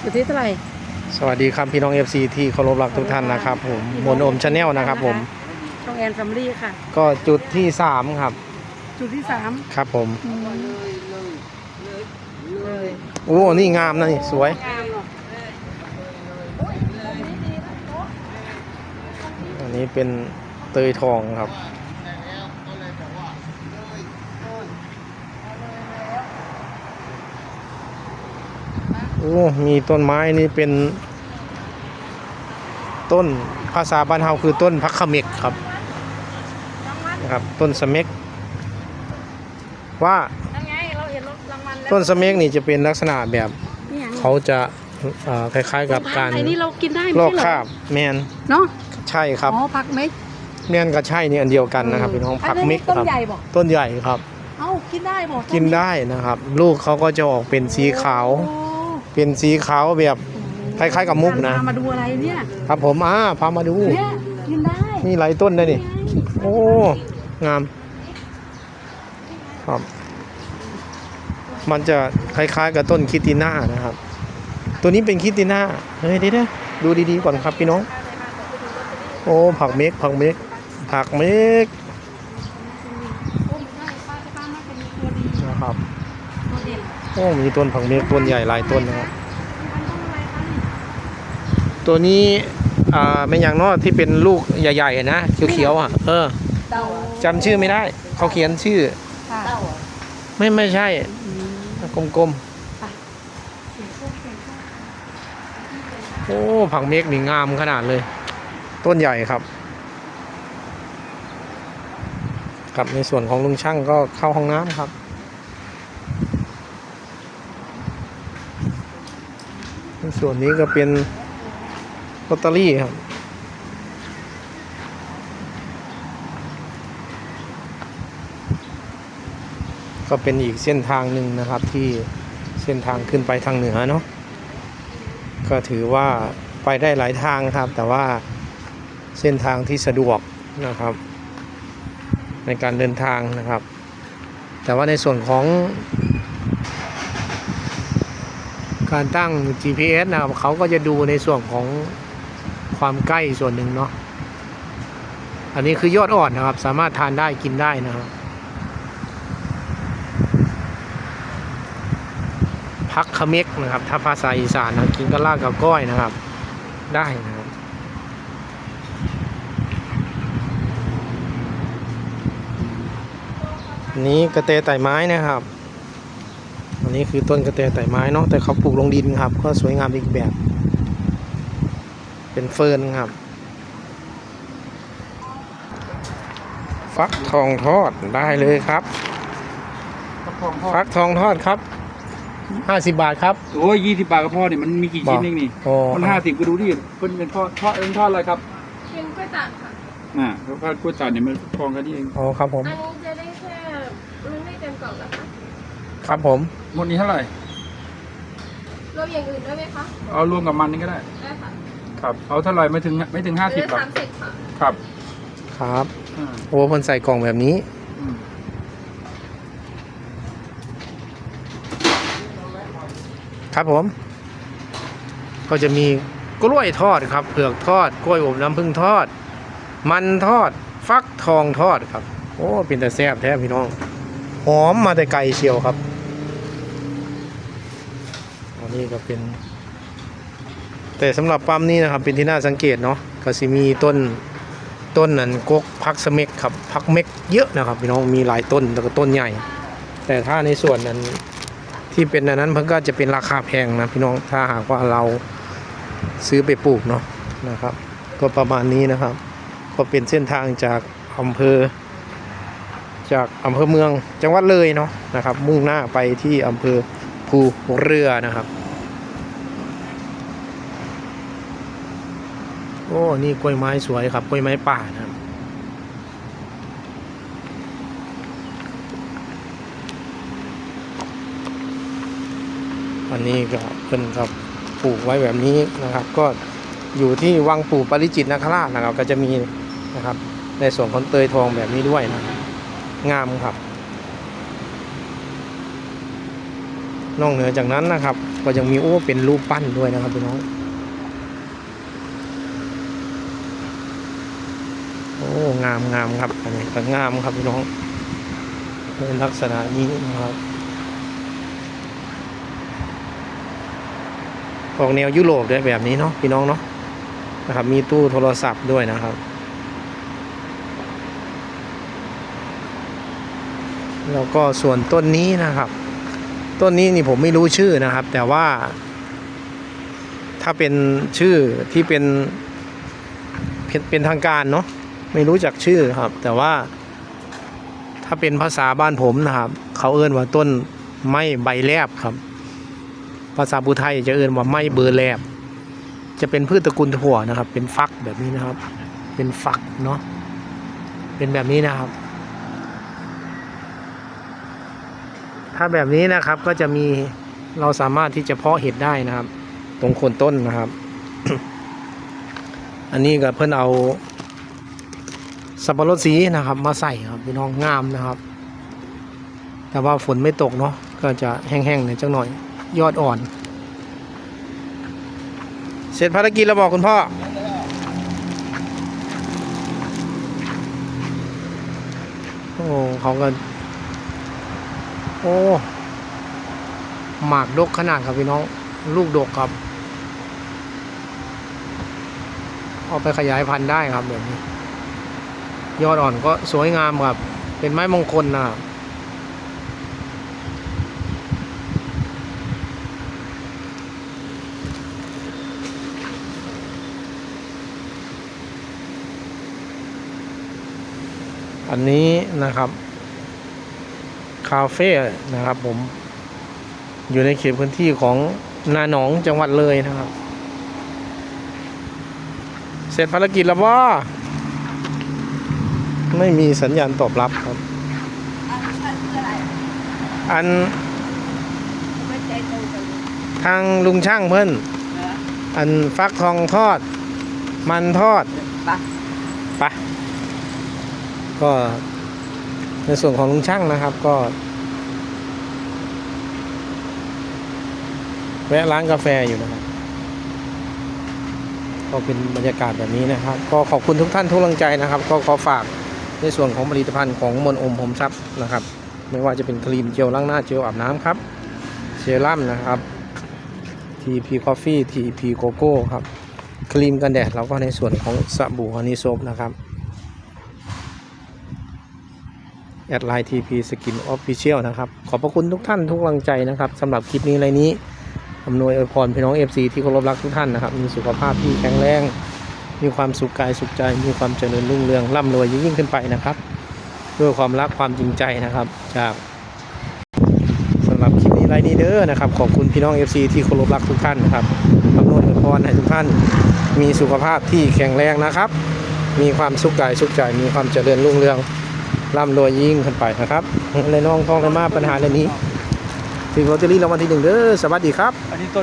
อยู่ที่เท่าไหร่ สวัสดีครับพี่น้อง FC ที่เคารพรักทุกท่านนะครับผมมนโอมชาแนลนะครับผม ช่องแอนแฟมิลี่ค่ะ ก็จุดที่ 3 ครับ จุดที่สามครับผมเลยโอ้ นี่งามนะนี่สวย งามเนาะอันนี้เป็นเตยทองครับ โอ้มีต้นไม้นี่เป็น ต้นภาษาบ้านเฮาคือต้นพักขมิกครับนะครับ ต้นสเม็กว่านั่นไงเราเห็นรถรางวัลแล้วต้นสเม็กนี่จะเป็นลักษณะแบบนี่หยังเขาจะเอ่อคล้ายๆกับการไอ้นี่เรากินได้ลไม่อกใช่เหรอคราบแมนเนาะใช่ครับอ๋อผักเม็ดแมนกับใช่นี่อันเดียวกันนะครับพี่น้องผักมิกต้นครับใหญ่บอกต้นใหญ่ครับเอ้ากินได้บอกกินได้นะครับ ลูกเขาก็จะออกเป็นสีขาวโอ้ เป็นสีขาวแบบคล้ายๆกับมุกนะพามาดูอะไรเนี่ยครับผมอ่าพามาดูเนี่ยกินได้นี่หลายต้นเลยนี่โอ้งาม ครับ มันจะคล้ายๆกับต้นคิตติน่านะครับ ตัวนี้เป็นคิตติน่าเฮ้ยเดี๋ยวๆดูดีๆก่อนครับพี่น้อง โอ้ผักเมกผักเมกผักเมก โอ้ไม่ใช่ป้าจะป้ามาเป็นตัวดี นะครับ ตัวเด่น โอ้มีต้นผักเมกต้นใหญ่หลายต้นนะครับมันต้องอะไรคะนี่ตัวนี้อ่าเป็นอย่างเนอที่เป็นลูกใหญ่ๆนะเขียวๆอะเออเต่าจำชื่อไม่ได้ เขาเขียนชื่อ ค่ะไม่ไม่ใช่ กลมๆ โอ้ ผักเมกนี่งามขนาดเลย ต้นใหญ่ครับ ครับในส่วนของลุงช่างก็เข้าห้องน้ำครับ ใน ส่วนนี้ก็เป็นลอตเตอรี่ครับ ก็เป็นอีกเส้นทางหนึ่งนะครับที่เส้นทางขึ้นไปทางเหนือเนาะก็ถือว่าไปได้หลายทางครับ แต่ว่าเส้นทางที่สะดวกนะครับ ในการเดินทางนะครับ แต่ว่าในส่วนของ การตั้ง GPS นะครับเขาก็จะดูในส่วนของความใกล้ส่วนหนึ่งเนาะอันนี้คือยอดอ่อนนะครับ สามารถทานได้กินได้นะครับ พักขเม็กนะครับ ถ้าภาษาอีสานนะกินกะลากับก้อยนะครับ ได้นะครับนี้กระเตไต่ไม้นะครับ นนี้คือต้นกระเตไต่ไม้เนาะแต่เขาปลูกลงดินครับ ก็สวยงามอีกแบบ เป็นเฟิร์นครับ ฟักทองทอดได้เลยครับฟักทองทอดครับ50บาทครับโอ้ยยี่สิบบาทกับพ่อเนี่ยมันมีกี่ชิ้นเองนี่โอ้มันห้าสิบก็ดูดิเป็นเป็นทอดทอดเป็นทอดอะไรครับเป็นกล้วยตากค่ะน่ะเพราะว่ากล้วยตากเนี่ยมันฟองกันนี่เองอ๋อครับผมอันนี้จะได้แค่มันไม่เต็มกล่องนะคะครับผม หมดนี้เท่าไหร่ รวมอย่างอื่นด้วยไหมคะเอารวมกับมันนี่ก็ได้ ได้ค่ะครับ เอาเท่าไหร่ไม่ถึงไม่ถึงห้าสิบเหลืหรออกสามสิบค่ะ ครับครับอ่าโอ้เพิ่นใส่กล่องแบบนี้ อืมครับผม ก็จะมีกล้วยทอดครับ เผือกทอด กล้วยอบน้ำผึ้งทอด มันทอด ฟักทองทอดครับ โอ้เป็นแต่แซ่บแท้พี่น้อง หอมมาแต่ไกลเชียวครับอั นนี้ก็เป็น แต่สำหรับปั๊มนี้นะครับเป็นที่น่าสังเกตเนาะก็สิมีต้นต้นนั้นกกพักสเม็กครับพักเม็กเยอะนะครับพี่น้องมีหลายต้นแล้วก็ต้นใหญ่ แต่ถ้าในส่วนนั้นที่เป็นอันนั้นเพิ่นก็จะเป็นราคาแพงนะพี่น้องถ้าหากว่าเราซื้อไปปลูกเนาะนะครับ ก็ประมาณนี้นะครับ ก็เป็นเส้นทางจากอำเภอ จากอำเภอเมืองจังหวัดเลยเนาะนะครับ มุ่งหน้าไปที่อำเภอภูเรือนะครับ โอ้ นี่กล้วยไม้สวยครับ กล้วยไม้ป่านะครับอันนี้ก็เพิ่นครับปลูกไว้แบบนี้นะครับ ก็อยู่ที่วังปู่ปริจิตรนาคราชนะครับ ก็จะมีนะครับ ในส่วนของเตยทองแบบนี้ด้วยนะงามครับ นอกเหนือจากนั้นนะครับ ก็ยังมีโอ้เป็นรูปปั้นด้วยนะครับพี่น้อง โอ้ งามงามครับอันนี้ก็งามครับพี่น้องเป็นลักษณะนี้นะครับออกแนวยุโรปด้วยแบบนี้เนาะพี่น้องเนาะนะครับ มีตู้โทรศัพท์ด้วยนะครับ แล้วก็ส่วนต้นนี้นะครับ ต้นนี้นี่ผมไม่รู้ชื่อนะครับ แต่ว่า ถ้าเป็นชื่อที่เป็นเป็นเป็นทางการเนาะ ไม่รู้จักชื่อครับ แต่ว่าถ้าเป็นภาษาบ้านผมนะครับ เขาเอื้นว่าต้นไม้ใบแลบครับ ภาษาบูไทยจะเอื้นว่าไม้เบอร์แลบ จะเป็นพืชตระกูลถั่วนะครับ เป็นฟักแบบนี้นะครับ เป็นฝักเนาะเป็นแบบนี้นะครับ ถ้าแบบนี้นะครับก็จะมีเราสามารถที่จะเพาะเห็ดได้นะครับ ตรงโคนต้นนะครับ อันนี้ก็เพิ่นเอา สับปะรดสีนะครับ มาใส่ครับพี่น้องงามนะครับ แต่ว่าฝนไม่ตกเนาะก็จะแห้งๆหน่อยจังหน่อย ยอดอ่อน เสร็จภารกิจแล้วบอกคุณพ่อโอ้เขาก็โอ้หมากดกขนาดครับพี่น้องลูกดกครับ เอาไปขยายพันธุ์ได้ครับแบบนี้ ยอดอ่อนก็สวยงามครับ เป็นไม้มงคลนะครับอันนี้นะครับ คาเฟ่นะครับผมอยู่ในเขตพื้นที่ของนาหนองจังหวัดเลยนะครับ เสร็จภารกิจแล้วว่า ไม่มีสัญญาณตอบรับครับอันไม่ใจตรงกันทางลุงช่างเพิ่น อันฟักทองทอด มันทอดปะไปะก็ในส่วนของลุงช่างนะครับก็ แวะร้านกาแฟอยู่นะครับ ก็เป็นบรรยากาศแบบนี้นะครับ ก็ขอบคุณทุกท่านทุกกำลังใจนะครับ ก็ขอฝาก ในส่วนของผลิตภัณฑ์ของมนอมผมทรัพย์นะครับ ไม่ว่าจะเป็นครีมเจลล้างหน้าเจลอาบน้ำครับเซรั่มนะครับ TP Coffee TP Coco ครับครีมกันแดดแล้วก็ในส่วนของสบู่ฮันนี่โซฟนะครับแอดไลน์ TP Skin Official นะครับ ขอบพระคุณทุกท่านทุกกำลังใจนะครับสำหรับคลิปนี้ไรนี้อำนวยอวยพรพี่น้อง FC ที่เคารพรักทุกท่านนะครับ มีสุขภาพที่แข็งแรง มีความสุขกายสุขใจ มีความเจริญรุ่งเรืองร่ำรวยยิ่งขึ้นไปนะครับ ด้วยความรักความจริงใจนะครับ จากสำหรับคลิปนี้ไรนี้เด้อนะครับ ขอบคุณพี่น้อง FC ที่เคารพรักทุกท่านนะครับอำนวยอวยพรให้ทุกท่าน มีสุขภาพที่แข็งแรงนะครับ มีความสุขกายสุขใจ มีความเจริญรุ่งเรืองร่ำรวยยิ่งขึ้นไปนะครับในน้องทองธรรมาปัญหาเรื่องนี้ถึงลอตเตอรี่รางวัลที่หนึ่งเด้อสวัสดีครับ